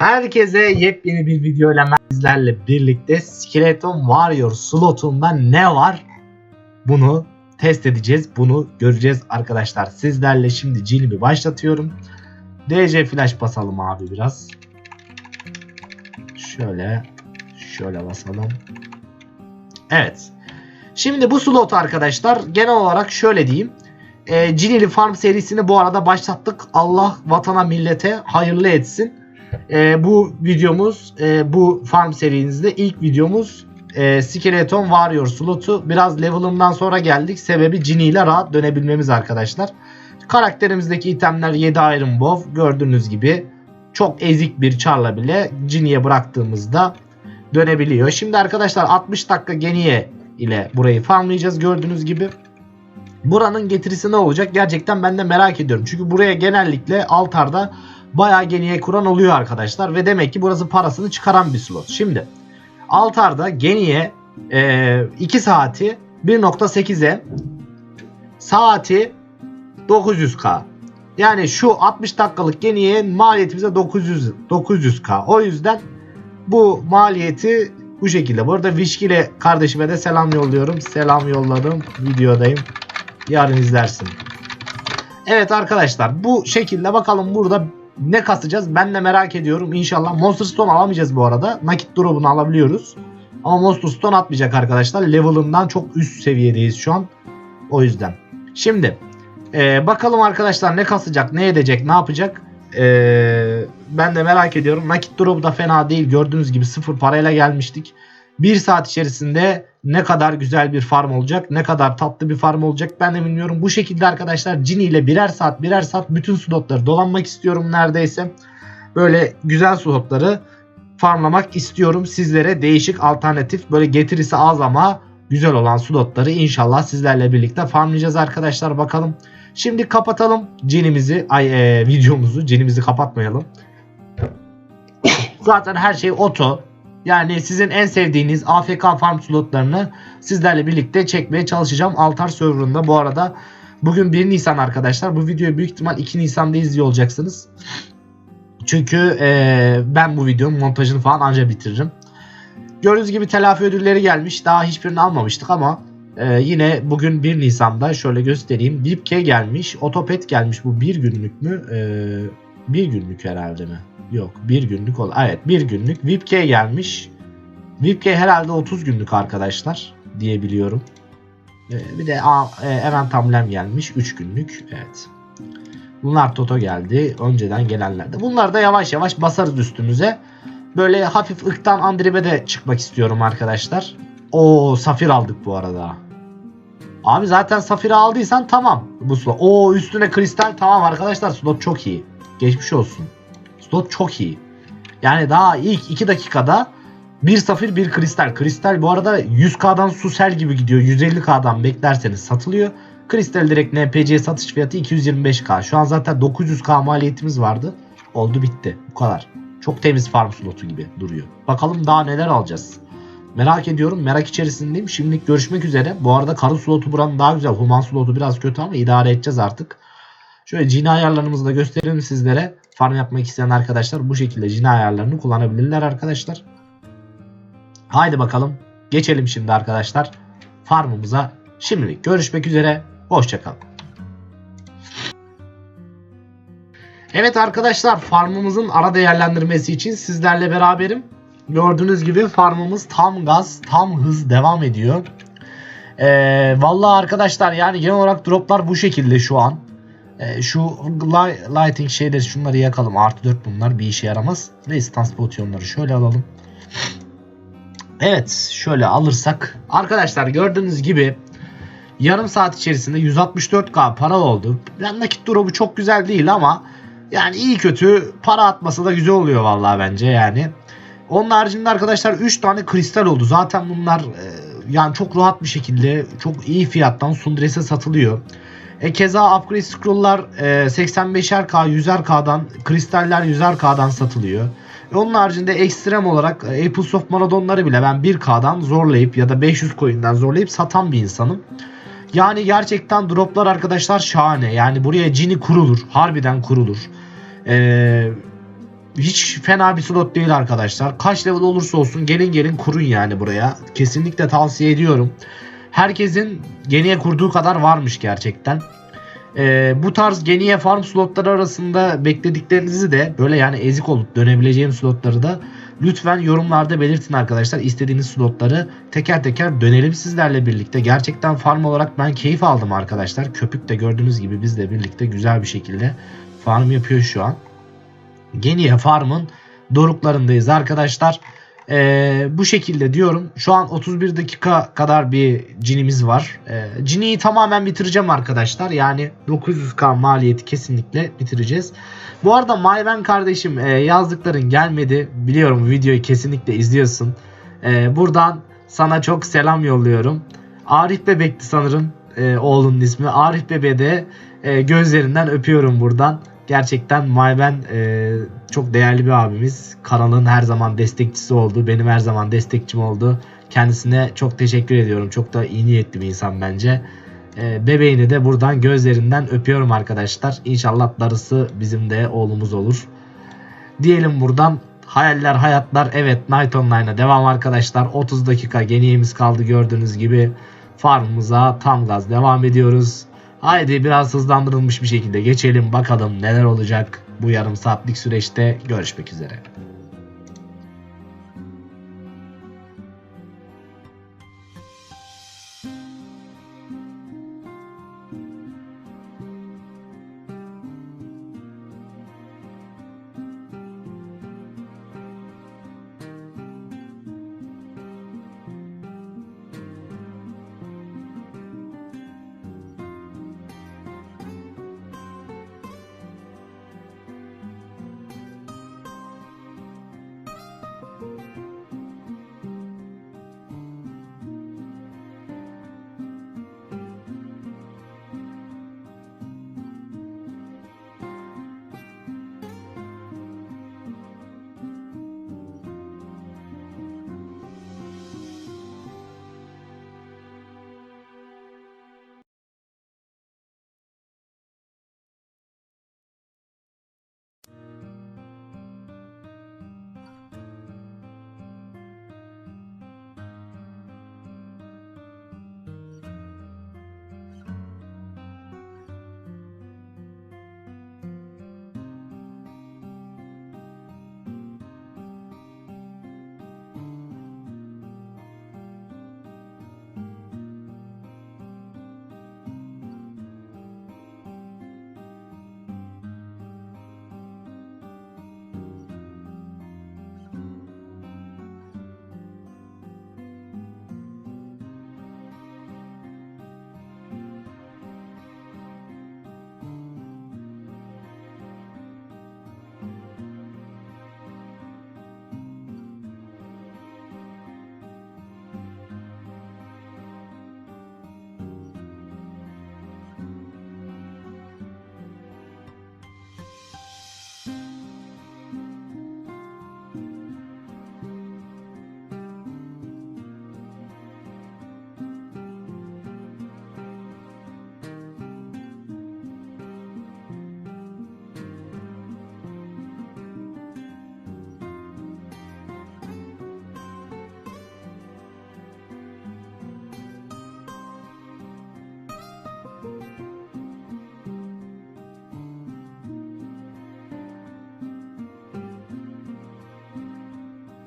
Herkese yepyeni bir video ile bizlerle birlikte Skeleton Warrior slotunda ne var? Bunu test edeceğiz. Bunu göreceğiz arkadaşlar. Sizlerle şimdi Cini başlatıyorum. DC flash basalım abi biraz. Şöyle şöyle basalım. Evet. Şimdi bu slot arkadaşlar genel olarak şöyle diyeyim. E, Cinili Farm serisini bu arada başlattık. Allah vatana millete hayırlı etsin. E, bu videomuz e, bu farm serimizde ilk videomuz e, Skeleton Warrior slotu. Biraz level'ından sonra geldik. Sebebi Ginny ile rahat dönebilmemiz arkadaşlar. Karakterimizdeki itemler 7 Iron Bow. Gördüğünüz gibi çok ezik bir charla bile Ginny'ye bıraktığımızda dönebiliyor. Şimdi arkadaşlar 60 dakika Geniye ile burayı farmlayacağız gördüğünüz gibi. Buranın getirisi ne olacak? Gerçekten ben de merak ediyorum. Çünkü buraya genellikle altarda bayağı geniye kuran oluyor arkadaşlar. Ve demek ki burası parasını çıkaran bir slot. Şimdi altarda geniye e, 2 saati 1.8'e saati 900k. Yani şu 60 dakikalık geniye maliyeti bize 900 900k. O yüzden bu maliyeti bu şekilde. Bu arada Vişkile kardeşime de selam yolluyorum. Selam yolladım. Videodayım. Yarın izlersin. Evet arkadaşlar bu şekilde bakalım burada ne kasacağız ben de merak ediyorum. İnşallah Monster Stone alamayacağız bu arada. Nakit drop'unu alabiliyoruz. Ama Monster Stone atmayacak arkadaşlar. Level'ından çok üst seviyedeyiz şu an. O yüzden. Şimdi e, bakalım arkadaşlar ne kasacak, ne edecek, ne yapacak. E, ben de merak ediyorum. Nakit drop'u da fena değil. Gördüğünüz gibi sıfır parayla gelmiştik. Bir saat içerisinde ne kadar güzel bir farm olacak, ne kadar tatlı bir farm olacak ben de bilmiyorum. Bu şekilde arkadaşlar Cini ile birer saat birer saat bütün slotları dolanmak istiyorum neredeyse. Böyle güzel slotları farmlamak istiyorum. Sizlere değişik alternatif böyle getirisi az ama güzel olan slotları inşallah sizlerle birlikte farmlayacağız arkadaşlar bakalım. Şimdi kapatalım cinimizi, ay e, videomuzu, cinimizi kapatmayalım. Zaten her şey oto. Yani sizin en sevdiğiniz AFK farm slotlarını sizlerle birlikte çekmeye çalışacağım. Altar serverında bu arada bugün 1 Nisan arkadaşlar. Bu videoyu büyük ihtimal 2 Nisan'da izliyor olacaksınız. Çünkü e, ben bu videonun montajını falan anca bitiririm. Gördüğünüz gibi telafi ödülleri gelmiş. Daha hiçbirini almamıştık ama e, yine bugün 1 Nisan'da şöyle göstereyim. Vipke gelmiş. Otopet gelmiş. Bu bir günlük mü? E, bir günlük herhalde mi? Yok bir günlük ol. Evet bir günlük. VIPK gelmiş. VIPK herhalde 30 günlük arkadaşlar diye biliyorum. Ee, bir de e, Eren Tamlem gelmiş 3 günlük. Evet. Bunlar Toto geldi. Önceden gelenler de. Bunlar da yavaş yavaş basarız üstümüze. Böyle hafif ıktan Andribe de çıkmak istiyorum arkadaşlar. O Safir aldık bu arada. Abi zaten Safir'i aldıysan tamam bu slot. O üstüne kristal tamam arkadaşlar slot çok iyi. Geçmiş olsun. Slot çok iyi. Yani daha ilk 2 dakikada bir safir bir kristal. Kristal bu arada 100k'dan susel gibi gidiyor. 150k'dan beklerseniz satılıyor. Kristal direkt NPC satış fiyatı 225k. Şu an zaten 900k maliyetimiz vardı. Oldu bitti. Bu kadar. Çok temiz farm slotu gibi duruyor. Bakalım daha neler alacağız. Merak ediyorum. Merak içerisindeyim. Şimdilik görüşmek üzere. Bu arada karı slotu buranın daha güzel. Human slotu biraz kötü ama idare edeceğiz artık. Şöyle cini ayarlarımızı da gösterelim sizlere. Farm yapmak isteyen arkadaşlar bu şekilde cini ayarlarını kullanabilirler arkadaşlar. Haydi bakalım. Geçelim şimdi arkadaşlar farmımıza. Şimdilik görüşmek üzere. Hoşçakalın. Evet arkadaşlar farmımızın ara değerlendirmesi için sizlerle beraberim. Gördüğünüz gibi farmımız tam gaz, tam hız devam ediyor. Ee, vallahi arkadaşlar yani genel olarak droplar bu şekilde şu an. Ee, şu lighting şeyleri şunları yakalım. Artı 4 bunlar bir işe yaramaz. Resistance potionları şöyle alalım. Evet şöyle alırsak. Arkadaşlar gördüğünüz gibi yarım saat içerisinde 164k para oldu. Yani nakit drop'u çok güzel değil ama yani iyi kötü para atması da güzel oluyor vallahi bence yani. Onun haricinde arkadaşlar 3 tane kristal oldu. Zaten bunlar e, yani çok rahat bir şekilde çok iyi fiyattan Sundres'e satılıyor. E, keza upgrade scroll'lar e, 85'er K, 100'er K'dan, kristaller 100'er K'dan satılıyor. E, onun haricinde ekstrem olarak e, Apples of Maradon'ları bile ben 1K'dan zorlayıp ya da 500 coin'den zorlayıp satan bir insanım. Yani gerçekten droplar arkadaşlar şahane. Yani buraya cini kurulur. Harbiden kurulur. Ee, hiç fena bir slot değil arkadaşlar. Kaç level olursa olsun gelin gelin kurun yani buraya. Kesinlikle tavsiye ediyorum. Herkesin geniye kurduğu kadar varmış gerçekten. Ee, bu tarz geniye farm slotları arasında beklediklerinizi de böyle yani ezik olup dönebileceğim slotları da lütfen yorumlarda belirtin arkadaşlar. İstediğiniz slotları teker teker dönelim sizlerle birlikte. Gerçekten farm olarak ben keyif aldım arkadaşlar. Köpük de gördüğünüz gibi bizle birlikte güzel bir şekilde farm yapıyor şu an. Geniye Farm'ın doruklarındayız arkadaşlar. Ee, bu şekilde diyorum. Şu an 31 dakika kadar bir cinimiz var. Ee, ciniyi tamamen bitireceğim arkadaşlar. Yani 900k maliyeti kesinlikle bitireceğiz. Bu arada Mayven kardeşim e, yazdıkların gelmedi. Biliyorum videoyu kesinlikle izliyorsun. Ee, buradan sana çok selam yolluyorum. Arif Bebek'ti sanırım e, oğlunun ismi. Arif Bebek'e de e, gözlerinden öpüyorum buradan. Gerçekten Mayben e, çok değerli bir abimiz. Kanalın her zaman destekçisi oldu. Benim her zaman destekçim oldu. Kendisine çok teşekkür ediyorum. Çok da iyi niyetli bir insan bence. E, bebeğini de buradan gözlerinden öpüyorum arkadaşlar. İnşallah darısı bizim de oğlumuz olur. Diyelim buradan hayaller hayatlar evet Night Online'a devam arkadaşlar. 30 dakika geniğimiz kaldı gördüğünüz gibi. Farmımıza tam gaz devam ediyoruz. Haydi biraz hızlandırılmış bir şekilde geçelim bakalım neler olacak bu yarım saatlik süreçte görüşmek üzere.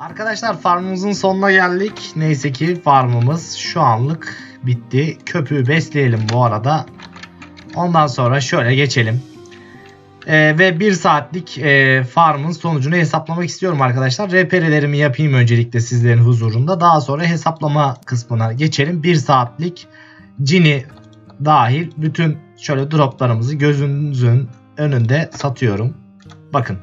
Arkadaşlar farmımızın sonuna geldik. Neyse ki farmımız şu anlık bitti. Köpüğü besleyelim bu arada. Ondan sonra şöyle geçelim. Ee, ve 1 saatlik e, farmın sonucunu hesaplamak istiyorum arkadaşlar. RPR'lerimi yapayım öncelikle sizlerin huzurunda. Daha sonra hesaplama kısmına geçelim. 1 saatlik Cini dahil bütün şöyle droplarımızı gözünüzün önünde satıyorum. Bakın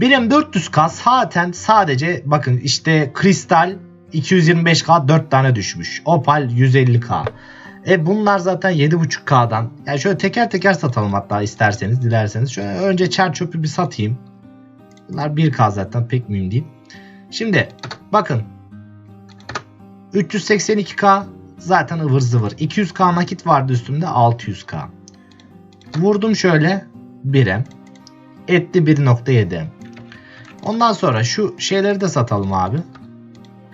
Birim 400k zaten sadece bakın işte kristal 225k 4 tane düşmüş. Opal 150k. E bunlar zaten 7.5k'dan. Yani şöyle teker teker satalım hatta isterseniz dilerseniz. Şöyle önce çer çöpü bir satayım. Bunlar 1k zaten pek mühim değil. Şimdi bakın 382k zaten ıvır zıvır. 200k nakit vardı üstümde 600k. Vurdum şöyle 1'e. Etti 1.7. Ondan sonra şu şeyleri de satalım abi.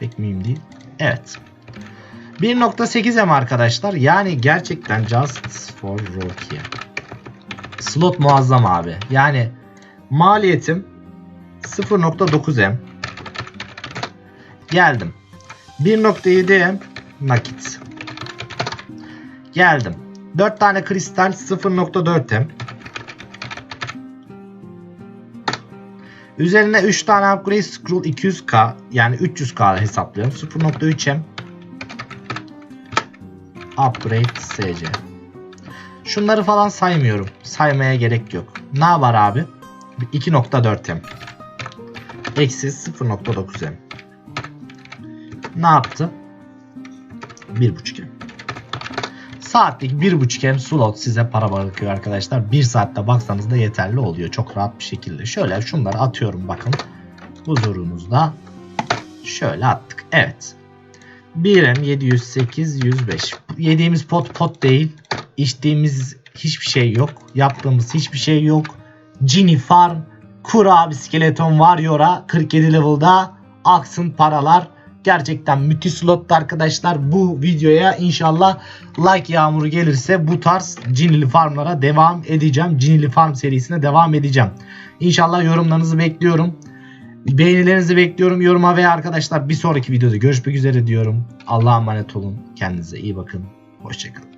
Pek mühim değil. Evet. 1.8M arkadaşlar. Yani gerçekten just for Rocky. Slot muazzam abi. Yani maliyetim 0.9M. Geldim. 1.7M nakit. Geldim. 4 tane kristal 0.4M. Üzerine 3 tane upgrade scroll 200k yani 300k hesaplıyorum. 0.3M upgrade SC. Şunları falan saymıyorum. Saymaya gerek yok. Ne var abi? 2.4M. Eksi 0.9M. Ne yaptı? 1.5M. Saatlik 1.5M slot size para bırakıyor arkadaşlar. 1 saatte baksanız da yeterli oluyor. Çok rahat bir şekilde. Şöyle şunları atıyorum bakın. Huzurunuzda. Şöyle attık. Evet. 1M 708 105. Yediğimiz pot pot değil. İçtiğimiz hiçbir şey yok. Yaptığımız hiçbir şey yok. Genie Farm, Kura abi Skeleton Warrior'a 47 level'da aksın paralar. Gerçekten müthiş slotta arkadaşlar. Bu videoya inşallah like yağmuru gelirse bu tarz Cinili Farm'lara devam edeceğim. Cinili Farm serisine devam edeceğim. İnşallah yorumlarınızı bekliyorum. Beğenilerinizi bekliyorum yoruma ve arkadaşlar bir sonraki videoda görüşmek üzere diyorum. Allah'a emanet olun. Kendinize iyi bakın. Hoşçakalın.